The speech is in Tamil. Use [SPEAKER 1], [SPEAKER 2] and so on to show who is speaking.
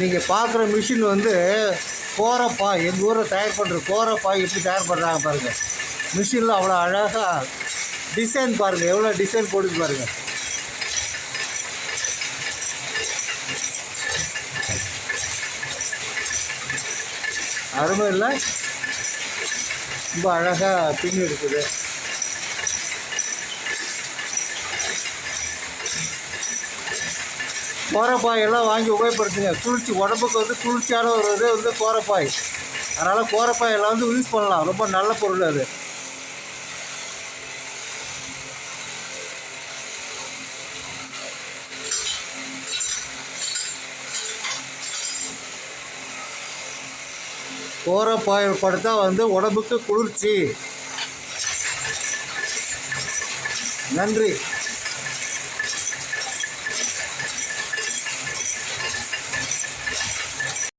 [SPEAKER 1] நீங்கள் பார்க்குற மிஷின் வந்து கோரப்பாய் எங்கள் ஊரில் தயார் பண்ணுற கோரப்பாய் எப்படி தயார் பண்ணுறாங்க பாருங்கள் மிஷினில் அவ்வளோ அழகாக டிசைன் பாருங்கள் எவ்வளோ டிசைன் போடுது பாருங்கள் அருமை இல்லை? ரொம்ப அழகாக பின் இருக்குது கோரப்பாய் எல்லாம் வாங்கி உபயோகப்படுத்துங்க. குளிர்ச்சி உடம்புக்கு வந்து குளிர்ச்சியான ஒரு இது வந்து கோரப்பாய். அதனால் கோரப்பாய் எல்லாம் வந்து யூஸ் பண்ணலாம். ரொம்ப நல்ல பொருள் அது. கோரப்பாய் படுத்தா வந்து உடம்புக்கு குளிர்ச்சி. நன்றி.